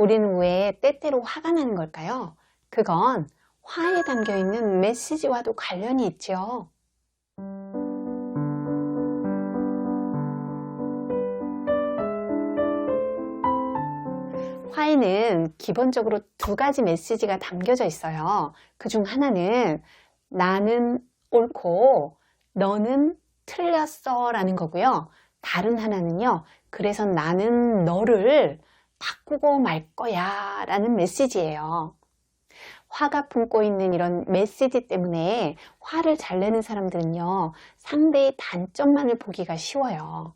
우리는 왜 때때로 화가 나는 걸까요? 그건 화에 담겨 있는 메시지와도 관련이 있죠. 화에는 기본적으로 두 가지 메시지가 담겨져 있어요. 그 중 하나는 나는 옳고 너는 틀렸어 라는 거고요. 다른 하나는요. 그래서 나는 너를 바꾸고 말 거야 라는 메시지예요. 화가 품고 있는 이런 메시지 때문에 화를 잘 내는 사람들은요. 상대의 단점만을 보기가 쉬워요.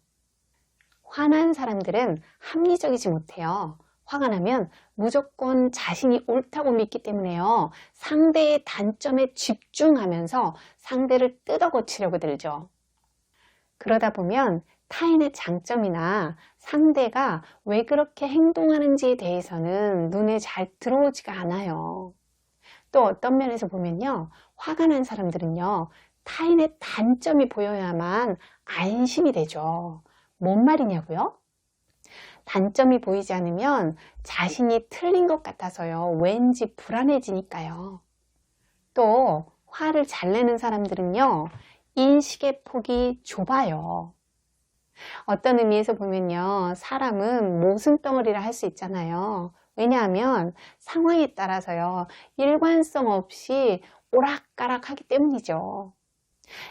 화난 사람들은 합리적이지 못해요. 화가 나면 무조건 자신이 옳다고 믿기 때문에요. 상대의 단점에 집중하면서 상대를 뜯어 고치려고 들죠. 그러다 보면 타인의 장점이나 상대가 왜 그렇게 행동하는지에 대해서는 눈에 잘 들어오지가 않아요. 또 어떤 면에서 보면요. 화가 난 사람들은요. 타인의 단점이 보여야만 안심이 되죠. 뭔 말이냐고요? 단점이 보이지 않으면 자신이 틀린 것 같아서요. 왠지 불안해지니까요. 또 화를 잘 내는 사람들은요. 인식의 폭이 좁아요. 어떤 의미에서 보면요. 사람은 모순덩어리라 할 수 있잖아요. 왜냐하면 상황에 따라서요. 일관성 없이 오락가락 하기 때문이죠.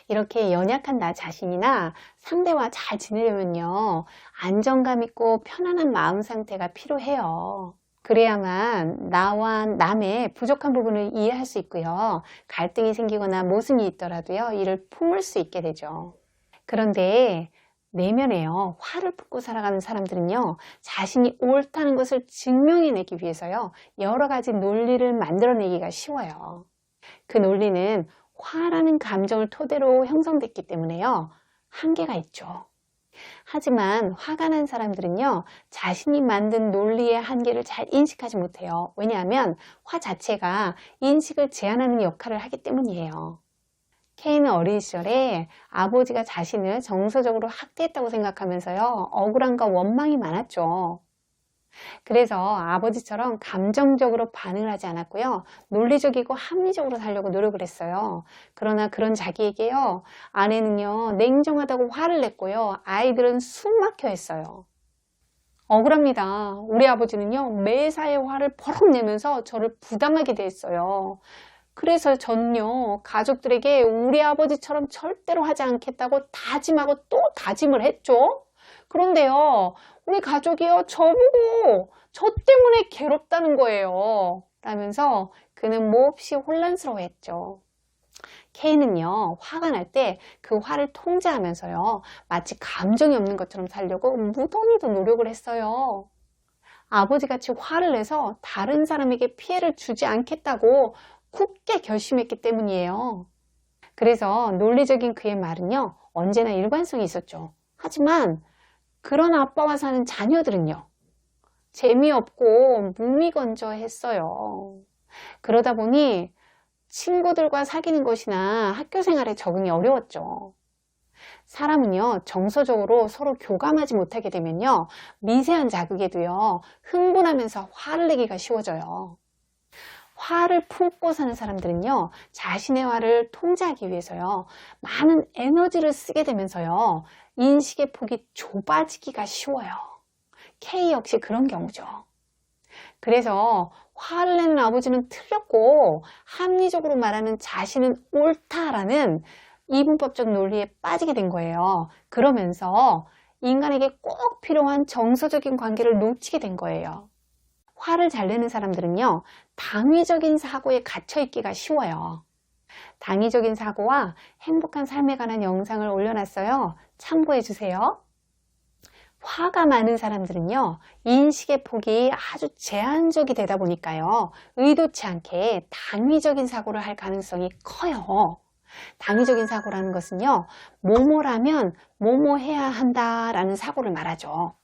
이렇게 연약한 나 자신이나 상대와 잘 지내려면요. 안정감 있고 편안한 마음 상태가 필요해요. 그래야만 나와 남의 부족한 부분을 이해할 수 있고요. 갈등이 생기거나 모순이 있더라도요. 이를 품을 수 있게 되죠. 그런데 내면에요. 화를 품고 살아가는 사람들은요. 자신이 옳다는 것을 증명해내기 위해서요. 여러 가지 논리를 만들어내기가 쉬워요. 그 논리는 화라는 감정을 토대로 형성됐기 때문에요. 한계가 있죠. 하지만 화가 난 사람들은요, 자신이 만든 논리의 한계를 잘 인식하지 못해요. 왜냐하면 화 자체가 인식을 제한하는 역할을 하기 때문이에요. 케이는 어린 시절에 아버지가 자신을 정서적으로 학대했다고 생각하면서요, 억울함과 원망이 많았죠. 그래서 아버지처럼 감정적으로 반응을 하지 않았고요. 논리적이고 합리적으로 살려고 노력을 했어요. 그러나 그런 자기에게요. 아내는요. 냉정하다고 화를 냈고요. 아이들은 숨 막혀 했어요. 억울합니다. 우리 아버지는요. 매사에 화를 버럭 내면서 저를 부당하게 대했어요. 그래서 전요 가족들에게 우리 아버지처럼 절대로 하지 않겠다고 다짐하고 또 다짐을 했죠. 그런데요, 우리 가족이요, 저보고 저 때문에 괴롭다는 거예요. 라면서 그는 몹시 혼란스러워 했죠. K는요, 화가 날 때 그 화를 통제하면서요, 마치 감정이 없는 것처럼 살려고 무던히도 노력을 했어요. 아버지같이 화를 내서 다른 사람에게 피해를 주지 않겠다고 굳게 결심했기 때문이에요. 그래서 논리적인 그의 말은요, 언제나 일관성이 있었죠. 하지만 그런 아빠와 사는 자녀들은요. 재미없고 무미건조했어요. 그러다 보니 친구들과 사귀는 것이나 학교 생활에 적응이 어려웠죠. 사람은요, 정서적으로 서로 교감하지 못하게 되면요, 미세한 자극에도요, 흥분하면서 화를 내기가 쉬워져요. 화를 품고 사는 사람들은요, 자신의 화를 통제하기 위해서요, 많은 에너지를 쓰게 되면서요, 인식의 폭이 좁아지기가 쉬워요. K 역시 그런 경우죠. 그래서 화를 내는 아버지는 틀렸고 합리적으로 말하는 자신은 옳다라는 이분법적 논리에 빠지게 된 거예요. 그러면서 인간에게 꼭 필요한 정서적인 관계를 놓치게 된 거예요. 화를 잘 내는 사람들은요, 당위적인 사고에 갇혀있기가 쉬워요. 당위적인 사고와 행복한 삶에 관한 영상을 올려놨어요. 참고해 주세요. 화가 많은 사람들은요, 인식의 폭이 아주 제한적이 되다 보니까요, 의도치 않게 당위적인 사고를 할 가능성이 커요. 당위적인 사고라는 것은요, 뭐뭐라면 뭐뭐 해야 한다라는 사고를 말하죠.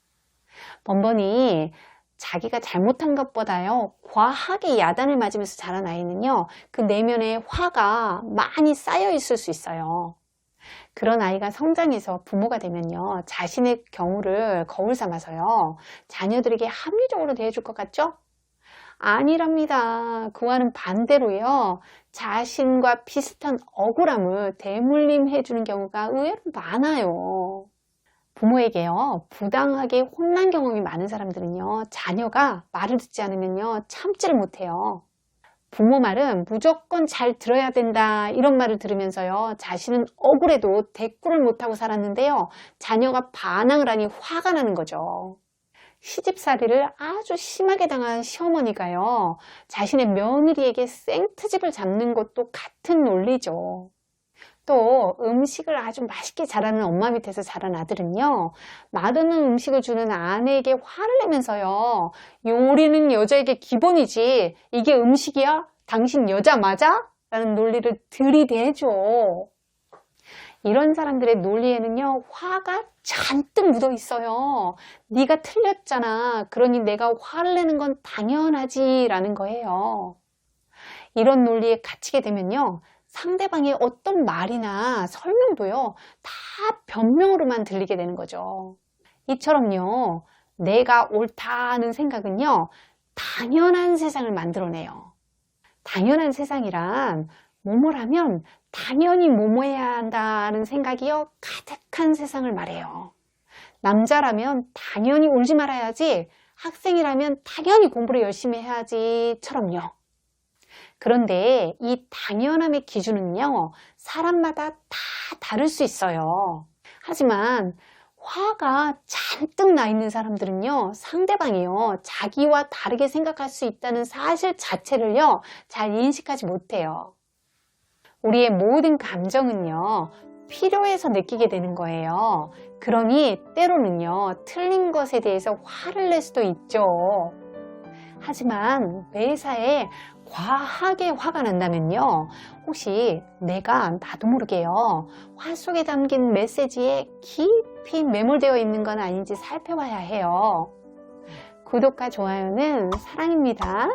번번이 자기가 잘못한 것보다요, 과하게 야단을 맞으면서 자란 아이는요, 그 내면에 화가 많이 쌓여 있을 수 있어요. 그런 아이가 성장해서 부모가 되면요. 자신의 경우를 거울 삼아서요. 자녀들에게 합리적으로 대해줄 것 같죠? 아니랍니다. 그와는 반대로요. 자신과 비슷한 억울함을 대물림해 주는 경우가 의외로 많아요. 부모에게요, 부당하게 혼난 경험이 많은 사람들은요, 자녀가 말을 듣지 않으면요, 참지를 못해요. 부모 말은 무조건 잘 들어야 된다, 이런 말을 들으면서요, 자신은 억울해도 대꾸를 못하고 살았는데요, 자녀가 반항을 하니 화가 나는 거죠. 시집살이를 아주 심하게 당한 시어머니가요, 자신의 며느리에게 생트집을 잡는 것도 같은 논리죠. 또 음식을 아주 맛있게 잘하는 엄마 밑에서 자란 아들은요 맛없는 음식을 주는 아내에게 화를 내면서요 요리는 여자에게 기본이지 이게 음식이야? 당신 여자 맞아? 라는 논리를 들이대죠 이런 사람들의 논리에는요 화가 잔뜩 묻어 있어요 네가 틀렸잖아 그러니 내가 화를 내는 건 당연하지 라는 거예요 이런 논리에 갇히게 되면요 상대방의 어떤 말이나 설명도요, 다 변명으로만 들리게 되는 거죠. 이처럼요, 내가 옳다는 생각은요, 당연한 세상을 만들어내요. 당연한 세상이란 뭐뭐라면 당연히 뭐뭐 해야 한다는 생각이요, 가득한 세상을 말해요. 남자라면 당연히 울지 말아야지, 학생이라면 당연히 공부를 열심히 해야지처럼요. 그런데 이 당연함의 기준은요, 사람마다 다 다를 수 있어요. 하지만 화가 잔뜩 나 있는 사람들은요, 상대방이요, 자기와 다르게 생각할 수 있다는 사실 자체를요, 잘 인식하지 못해요. 우리의 모든 감정은요, 필요해서 느끼게 되는 거예요. 그러니 때로는요, 틀린 것에 대해서 화를 낼 수도 있죠. 하지만 매사에 과하게 화가 난다면요. 혹시 내가 나도 모르게요. 화 속에 담긴 메시지에 깊이 매몰되어 있는 건 아닌지 살펴봐야 해요. 구독과 좋아요는 사랑입니다.